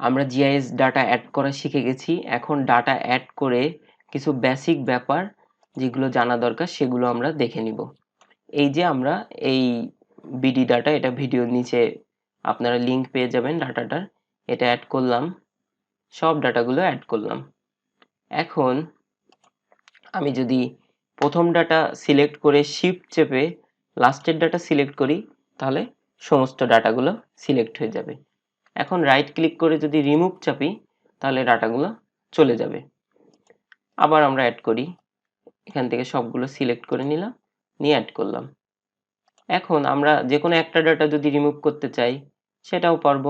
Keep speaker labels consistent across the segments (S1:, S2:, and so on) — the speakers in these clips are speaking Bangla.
S1: আমরা জিআইএস ডাটা অ্যাড করা শিখে গেছি। এখন ডাটা অ্যাড করে কিছু বেসিক ব্যাপার যেগুলো জানা দরকার, সেগুলো আমরা দেখে নিব। এই যে আমরা এই বিডি ডাটা এটা ভিডিওর নিচে আপনারা লিংক পেয়ে যাবেন ডাটাটার এটা অ্যাড করলাম। সব ডাটাগুলো অ্যাড করলাম। এখন আমি যদি প্রথম ডাটা সিলেক্ট করে শিফট চেপে লাস্টের ডাটা সিলেক্ট করি, তাহলে সমস্ত ডাটাগুলো সিলেক্ট হয়ে যাবে। এখন রাইট ক্লিক করে যদি রিমুভ চাপি, তাহলে ডাটাগুলো চলে যাবে। আবার আমরা অ্যাড করি। এখান থেকে সবগুলো সিলেক্ট করে নিলাম, নিয়ে অ্যাড করলাম। এখন আমরা যে কোনো একটা ডাটা যদি রিমুভ করতে চাই, সেটাও পারব।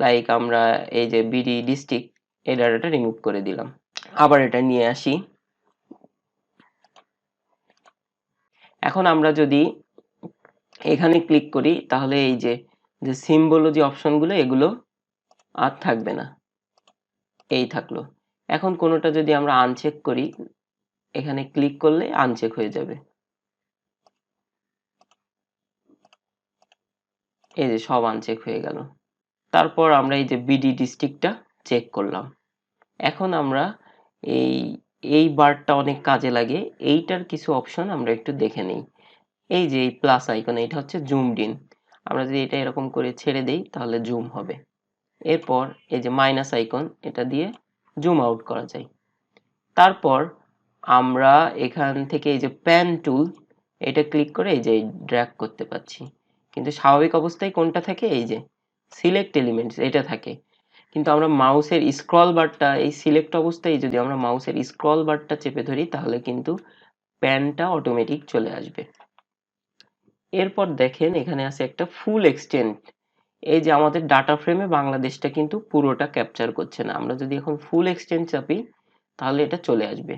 S1: লাইক আমরা এই যে বিডি ডিস্ট্রিক্ট এই ডাটাটা রিমুভ করে দিলাম। আবার এটা নিয়ে আসি। এখন আমরা যদি এখানে ক্লিক করি, তাহলে এই যে যে সিম্বলজি অপশনগুলো এগুলো আর থাকবে না। এই থাকল। এখন কোনোটা যদি আমরা আনচেক করি, এখানে ক্লিক করলে আনচেক হয়ে যাবে। এই যে সব আনচেক হয়ে গেল। তারপর আমরা এই যে বিডি ডিস্ট্রিক্টটা চেক করলাম। এখন আমরা এই এই বারটা অনেক কাজে লাগে। এইটার কিছু অপশন আমরা একটু দেখে নিই। এই যে এই প্লাস আইকন এটা হচ্ছে জুমড ইন আমরা যদি এটা এরকম করে ছেড়ে দেই, তাহলে জুম হবে। এরপর এই যে মাইনাস আইকন এটা দিয়ে জুম আউট করা যায়। তারপর আমরা এখান থেকে এই যে প্যান টুল এটা ক্লিক করে এই যে ড্র্যাগ করতে পারছি। কিন্তু স্বাভাবিক অবস্থায় কোনটা থাকে? এই যে সিলেক্ট এলিমেন্টস এটা থাকে। কিন্তু আমরা মাউসের স্ক্রল বারটা এই সিলেক্ট অবস্থায় যদি আমরা মাউসের স্ক্রল বারটা চেপে ধরি, তাহলে কিন্তু প্যানটা অটোমেটিক চলে আসবে। এরপর দেখেন এখানে আছে একটা ফুল এক্সটেন্ট এই যে আমাদের ডাটা ফ্রেমে বাংলাদেশটা কিন্তু পুরোটা ক্যাপচার করছে না। আমরা যদি এখন ফুল এক্সটেন্ট চাপি, তাহলে এটা চলে আসবে।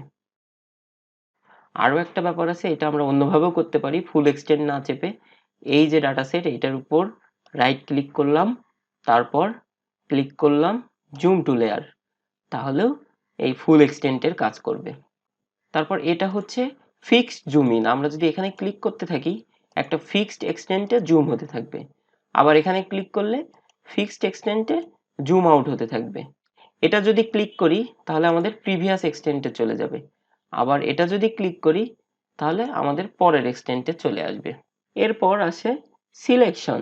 S1: আরও একটা ব্যাপার আছে, এটা আমরা অন্যভাবেও করতে পারি ফুল এক্সটেন্ট না চেপে। এই যে ডাটা সেট এইটার উপর রাইট ক্লিক করলাম, তারপর ক্লিক করলাম জুম টু লেয়ার তাহলেও এই ফুল এক্সটেন্টের কাজ করবে। তারপর এটা হচ্ছে ফিক্সড জুম ইন আমরা যদি এখানে ক্লিক করতে থাকি একটা ফিক্সড এক্সটেন্টে জুম হতে থাকবে। আবার এখানে ক্লিক করলে ফিক্সড এক্সটেন্টে জুম আউট হতে থাকবে। এটা যদি ক্লিক করি, তাহলে আমাদের প্রিভিয়াস এক্সটেন্টে চলে যাবে। আবার এটা যদি ক্লিক করি, তাহলে আমাদের পরের এক্সটেন্টে চলে আসবে। এরপর আসে সিলেকশন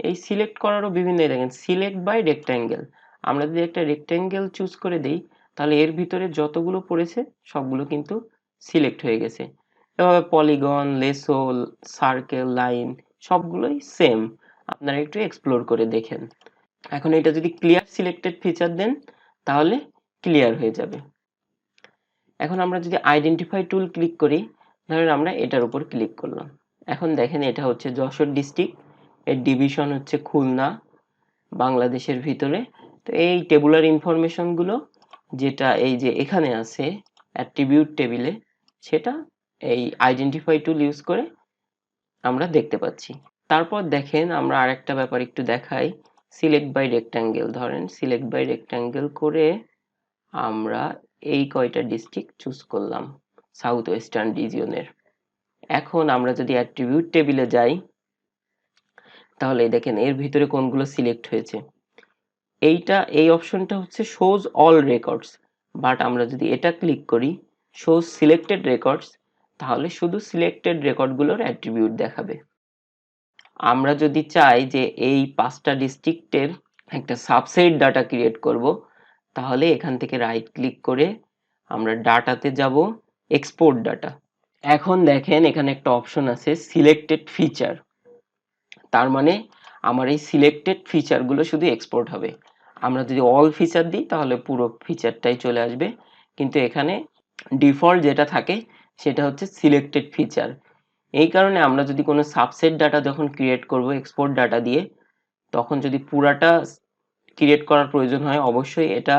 S1: এই সিলেক্ট করারও বিভিন্ন, দেখেন সিলেক্ট বাই রেক্ট্যাঙ্গেল আমরা যদি একটা রেক্ট্যাঙ্গেল চুজ করে দেই, তাহলে এর ভিতরে যতগুলো পড়েছে, সবগুলো কিন্তু সিলেক্ট হয়ে গেছে। এভাবে পলিগন লেসোল সার্কেল লাইন সবগুলোই সেম আপনারা একটু এক্সপ্লোর করে দেখেন। এখন এটা যদি ক্লিয়ার সিলেক্টেড ফিচার দেন, তাহলে ক্লিয়ার হয়ে যাবে। এখন আমরা যদি আইডেন্টিফাই টুল ক্লিক করি, ধরেন আমরা এটার উপর ক্লিক করলাম। এখন দেখেন এটা হচ্ছে যশোর ডিস্ট্রিক্ট এর ডিভিশন হচ্ছে খুলনা, বাংলাদেশের ভিতরে। তো এই টেবুলার ইনফরমেশনগুলো যেটা এই যে এখানে আছে অ্যাট্রিবিউট টেবিলে সেটা এই আইডেন্টিফাই টুল ইউজ করে আমরা দেখতে পাচ্ছি। তারপর দেখেন আমরা আরেকটা ব্যাপার একটু দেখাই। সিলেক্ট বাই রেক্ট্যাঙ্গেল ধরেন সিলেক্ট বাই রেক্ট্যাঙ্গেল করে আমরা এই কয়টা ডিস্ট্রিক্ট চুজ করলাম সাউথ ওয়েস্টার্ন রিজিয়নের এখন আমরা যদি অ্যাট্রিবিউট টেবিলে যাই, তাহলে দেখেন এর ভিতরে কোনগুলো সিলেক্ট হয়েছে। এইটা, এই অপশনটা হচ্ছে শোজ অল রেকর্ডস বাট আমরা যদি এটা ক্লিক করি শোজ সিলেক্টেড রেকর্ডস তাহলে শুধু সিলেক্টেড রেকর্ডগুলোর অ্যাট্রিবিউট দেখাবে। আমরা যদি চাই যে এই পাঁচটা ডিস্ট্রিক্টের একটা সাবসেট ডাটা ক্রিয়েট করব, তাহলে এখান থেকে রাইট ক্লিক করে আমরা ডাটাতে যাব এক্সপোর্ট ডাটা এখন দেখেন এখানে একটা অপশন আছে সিলেক্টেড ফিচার তার মানে আমার এই সিলেক্টেড ফিচারগুলো শুধু এক্সপোর্ট হবে। আমরা যদি অল ফিচার দিই, তাহলে পুরো ফিচারটাই চলে আসবে। কিন্তু এখানে ডিফল্ট যেটা থাকে সেটা হচ্ছে সিলেক্টেড ফিচার এই কারণে আমরা যদি কোনো সাবসেট ডাটা যখন ক্রিয়েট করব এক্সপোর্ট ডাটা দিয়ে, তখন যদি পুরাটা ক্রিয়েট করার প্রয়োজন হয়, অবশ্যই এটা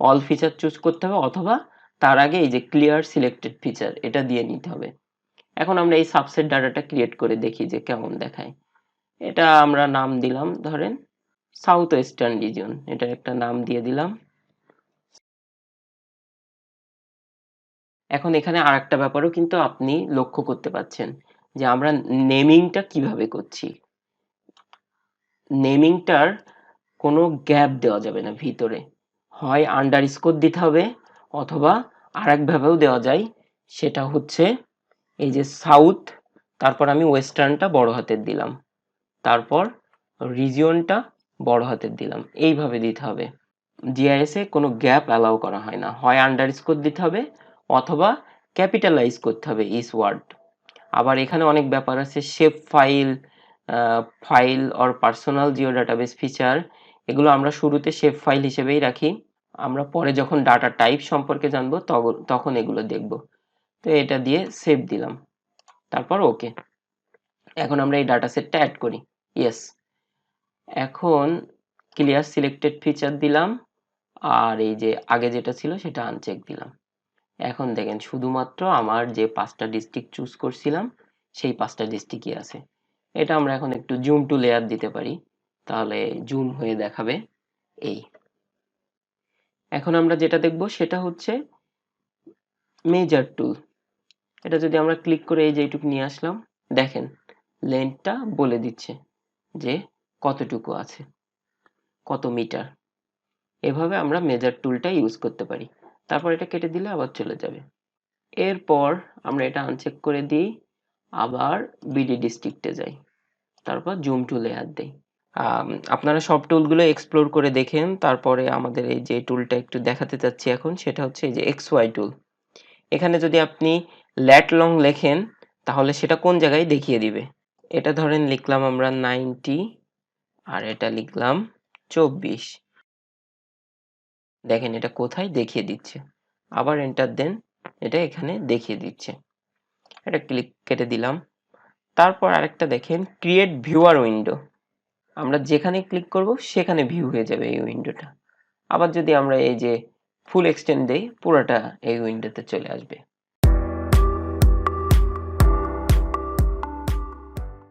S1: অল ফিচার চুজ করতে হবে অথবা তার আগে এই যে ক্লিয়ার সিলেক্টেড ফিচার এটা দিয়ে নিতে হবে। এখন আমরা এই সাবসেট ডাটাটা ক্রিয়েট করে দেখি যে কেমন দেখায়। এটা আমরা নাম দিলাম, ধরেন সাউথ ওয়েস্টার্ন রিজিয়ন এটার একটা নাম দিয়ে দিলাম। এখন এখানে আর একটা ব্যাপারও কিন্তু আপনি লক্ষ্য করতে পাচ্ছেন যে আমরা নেমিংটা কীভাবে করছি। নেমিংটার কোনো গ্যাপ দেওয়া যাবে না ভিতরে। হয় আন্ডার স্কোর দিতে হবে অথবা আরেকভাবেও দেওয়া যায়, সেটা হচ্ছে এই যে সাউথ তারপর আমি ওয়েস্টার্নটা বড় হাতের দিলাম। তারপর রিজিয়নটা বড় হাতের দিলাম। এইভাবে দিতে হবে। জিআইএস কোনো গ্যাপ অ্যালাউ করা হয় না। হয় আন্ডার স্কোর দিতে হবে অথবা ক্যাপিটালাইজ করতে হবে ইস ওয়ার্ড আবার এখানে অনেক ব্যাপার আছে shape file file or personal geo database feature এগুলো আমরা শুরুতে শেপ ফাইল হিসেবেই রাখি। আমরা পরে যখন ডাটা টাইপ সম্পর্কে জানব তখন এগুলো দেখব। তো এটা দিয়ে সেভ দিলাম। তারপর ওকে এখন আমরা এই ডাটা সেটটা অ্যাড করি। ইয়েস এখন ক্লিয়ার সিলেক্টেড ফিচার দিলাম। আর এই যে আগে যেটা ছিল, সেটা আনচেক দিলাম। এখন দেখেন শুধুমাত্র আমার যে পাঁচটা ডিস্ট্রিক্ট চুজ করছিলাম, সেই পাঁচটা ডিস্ট্রিক্টই আছে। এটা আমরা এখন একটু জুম টু লেয়ার দিতে পারি। তাহলে জুম হয়ে দেখাবে এই। এখন আমরা যেটা দেখব সেটা হচ্ছে মেজার টুল এটা যদি আমরা ক্লিক করে এই যে এইটুকু নিয়ে আসলাম, দেখেন লেন্থটা বলে দিচ্ছে যে কতটুকু আছে, কত মিটার এভাবে আমরা মেজার টুলটা ইউজ করতে পারি। তারপর এটা কেটে দিলে আবার চলে যাবে। এরপর আমরা এটা আনচেক করে দিই, আবার বিডি ডিস্ট্রিক্টে যাই। তারপর জুম টু লেয়ার দেই। আপনারা সব টুলগুলো এক্সপ্লোর করে দেখেন। তারপরে আমাদের এই যে টুলটা একটু দেখাতে চাচ্ছি এখন, সেটা হচ্ছে এই যে এক্স ওয়াই টুল এখানে যদি আপনি ল্যাট লং লেখেন, তাহলে সেটা কোন জায়গায় দেখিয়ে দিবে? এটা ধরেন লিখলাম আমরা নাইনটি আর এটা লিখলাম চব্বিশ। দেখেন এটা কোথায় দেখিয়ে দিচ্ছে। আবার এন্টার দেন, এটা এখানে দেখিয়ে দিচ্ছে। এটা ক্লিক কেটে দিলাম। তারপর আরেকটা দেখেন ক্রিয়েট ভিউয়ার উইন্ডো আমরা যেখানে ক্লিক করব, সেখানে ভিউ হয়ে যাবে এই উইন্ডোটা আবার যদি আমরা এই যে ফুল এক্সটেন্ড দেই, পুরোটা এই উইন্ডোতে চলে আসবে।